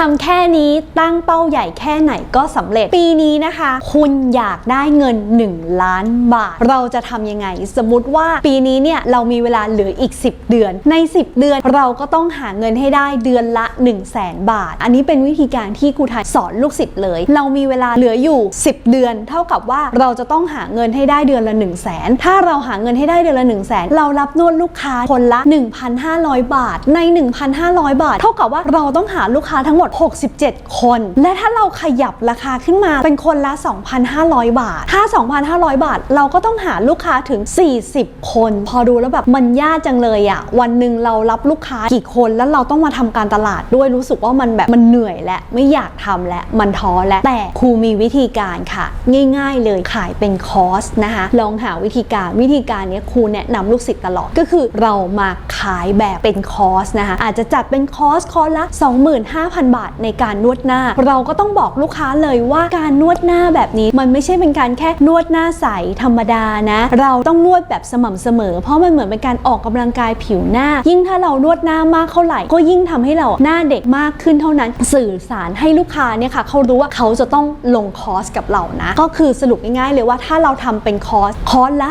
ทำแค่นี้ตั้งเป้าใหญ่แค่ไหนก็สำเร็จ ปีนี้นะคะ คุณอยากได้เงิน 1 ล้านบาท เราจะทำยังไง สมมติว่าปีนี้เนี่ยเรามีเวลาเหลืออีก 10 เดือน ใน 10 เดือนเราก็ต้องหาเงินให้ได้เดือนละ 1 0 0 0 0แสนบาท อันนี้เป็นวิธีการที่ครูทายสอนลูกศิษย์เลย เรามีเวลาเหลืออยู่ 10 เดือน เท่ากับว่าเราจะต้องหาเงินให้ได้เดือนละ 1 0 0 0 0แสนถ้าเราหาเงินให้ได้เดือนละ 1 0 0 0 0แสนเรารับนวดลูกค้าคนละ 1,500 บาท ใน 1,500 บาท เท่ากับว่าเราต้องหาลูกค้าทั้งหมด67 คน และถ้าเราขยับราคาขึ้นมาเป็นคนละ 2,500 บาท ถ้า 2,500 บาท เราก็ต้องหาลูกค้าถึง 40 คน พอดูแล้วแบบมันยากจังเลยอะวันหนึ่งเรารับลูกค้ากี่คนแล้วเราต้องมาทำการตลาดด้วยรู้สึกว่ามันแบบมันเหนื่อยและไม่อยากทำและมันท้อและแต่ครูมีวิธีการค่ะ ง่ายๆเลยขายเป็นคอร์สนะคะลองหาวิธีการวิธีการนี้ครูแนะนำลูกศิษย์ตลอดก็คือเรามาขายแบบเป็นคอร์สนะคะอาจจะจัดเป็นคอร์สคอร์สละ25,000บาทในการนวดหน้า เราก็ต้องบอกลูกค้าเลยว่าการนวดหน้าแบบนี้มันไม่ใช่เป็นการแค่นวดหน้าใสธรรมดานะ เราต้องนวดแบบสม่ำเสมอ เพราะมันเหมือนเป็นการออกกำลังกายผิวหน้า ยิ่งถ้าเรานวดหน้ามากเท่าไหร่ ก็ยิ่งทำให้เราหน้าเด็กมากขึ้นเท่านั้น สื่อสารให้ลูกค้าเนี่ยค่ะเขารู้ว่าเขาจะต้องลงคอร์สกับเรานะ ก็คือสรุปง่ายๆเลยว่าถ้าเราทำเป็นคอร์สคอร์สละ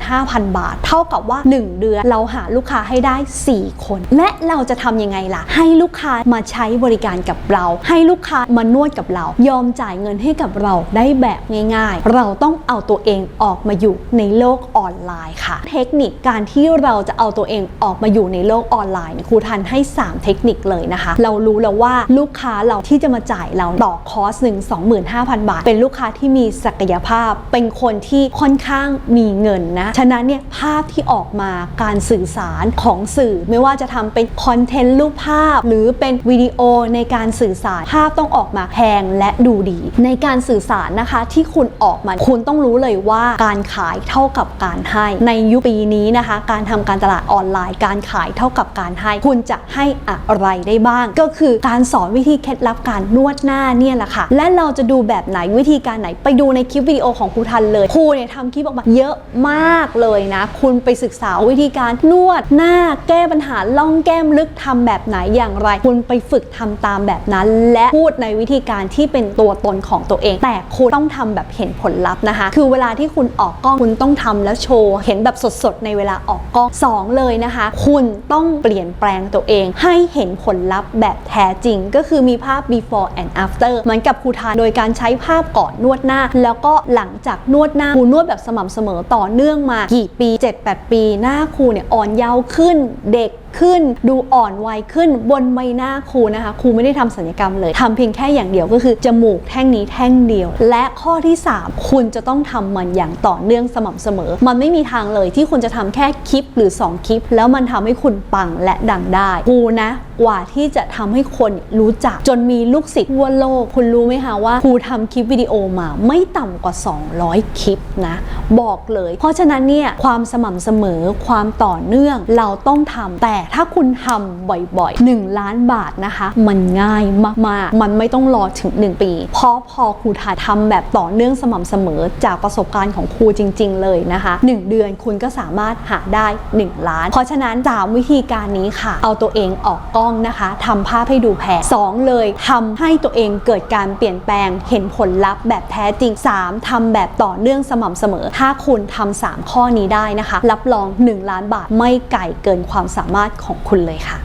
25,000 บาท เท่ากับว่า 1 เดือนเราหาลูกค้าให้ได้ 4 คน และเราจะทำยังไงล่ะ ให้ลูกค้ามาใช้บริการกับเรา ให้ลูกค้ามานวดกับเรา ยอมจ่ายเงินให้กับเราได้แบบง่าย ๆ เราต้องเอาตัวเองออกมาอยู่ในโลกออนไลน์ค่ะ เทคนิคการที่เราจะเอาตัวเองออกมาอยู่ในโลกออนไลน์ครูทันให้ 3 เทคนิคเลยนะคะ เรารู้แล้วว่าลูกค้าเราที่จะมาจ่ายเราต่อคอร์สหนึ่ง25,000 บาท เป็นลูกค้าที่มีศักยภาพ เป็นคนที่ค่อนข้างมีเงินนะ ฉะนั้นเนี่ยภาพที่ออกมาการสื่อสารของสื่อ ไม่ว่าจะทำเป็นคอนเทนต์รูปภาพ หรือเป็นวิดีโอในการสื่อสารภาพต้องออกมาแพงและดูดี ในการสื่อสารนะคะที่คุณออกมาคุณต้องรู้เลยว่าการขายเท่ากับการให้ ในยุคปีนี้นะคะ การทำการตลาดออนไลน์ การขายเท่ากับการให้ คุณจะให้อะไรได้บ้าง ก็คือการสอนวิธีเคล็ดลับการนวดหน้าเนี่ยแหละค่ะ และเราจะดูแบบไหนวิธีการไหนไปดูในคลิปวิดีโอของครูทันเลยครูเนี่ยทำคลิปออกมาเยอะมากเลยนะ คุณไปศึกษาวิธีการนวดหน้าแก้ปัญหาล่องแก้มลึกทำแบบไหนอย่างไร คุณไปฝึกทำตามแบบนั้น และพูดในวิธีการที่เป็นตัวตนของตัวเอง แต่คุณต้องทำแบบเห็นผลลัพธ์นะคะ คือเวลาที่คุณออกกล้องคุณต้องทำแล้วโชว์เห็นแบบสดๆ ในเวลาออกกล้องสองเลยนะคะ คุณต้องเปลี่ยนแปลงตัวเอง ให้เห็นผลลัพธ์แบบแท้จริง ก็คือมีภาพ before and after เหมือนกับครูทานโดยการใช้ภาพก่อนนวดหน้า แล้วก็หลังจากนวดหน้าครูนวดแบบสม่ำเสมอต่อเนื่องมากี่ปี 7-8 ปีหน้าครูเนี่ยอ่อนเยาว์ขึ้นเด็กขึ้น ดูอ่อนวัยขึ้นบนใบหน้าครูนะคะ ครูไม่ได้ทำศัลยกรรมเลยทำเพียงแค่อย่างเดียวก็คือ จมูกแท่งนี้แท่งเดียว และข้อที่ 3 คุณจะต้องทำมันอย่างต่อเนื่องสม่ำเสมอ มันไม่มีทางเลยที่คุณจะทำแค่คลิปหรือ 2 คลิป แล้วมันทำให้คุณปังและดังได้ครูนะ กว่าที่จะทำให้คนรู้จักจนมีลูกศิษย์ทั่วโลก คุณรู้ไหมคะว่าครูทำคลิปวิดีโอมาไม่ต่ำกว่า 200 คลิปนะบอกเลย เพราะฉะนั้นเนี่ยความสม่ำเสมอความต่อเนื่องเราต้องทำแต่ถ้าคุณทำบ่อยๆ 1 ล้านบาทนะคะ มันง่ายมากๆ มันไม่ต้องรอถึง 1 ปี เพราะพอครูทาทำแบบต่อเนื่องสม่ำเสมอจากประสบการณ์ของครูจริง ๆ เลยนะคะ 1 เดือนคุณก็สามารถหาได้ 1 ล้าน เพราะฉะนั้นสามวิธีการนี้ค่ะ เอาตัวเองออกกล้องนะคะทำภาพให้ดูแผลสองเลยทำให้ตัวเองเกิดการเปลี่ยนแปลงเห็นผลลัพธ์แบบแท้จริง 3ทำแบบต่อเนื่องสม่ำเสมอ ถ้าคุณทำ3ข้อนี้ได้นะคะ รับรอง 1 ล้านบาทไม่ไกลเกินความสามารถของคุณเลยค่ะ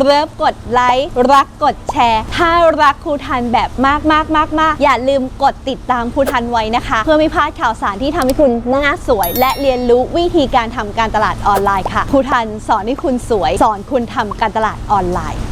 เริ่มกดไลค์รักกดแชร์ ถ้ารักครูทันแบบมากมากมากมากอย่าลืมกดติดตามครูทันไว้นะคะ เพื่อไม่พลาดข่าวสารที่ทำให้คุณหน้าสวย และเรียนรู้วิธีการทำการตลาดออนไลน์ค่ะครูทันสอนให้คุณสวย สอนคุณทำการตลาดออนไลน์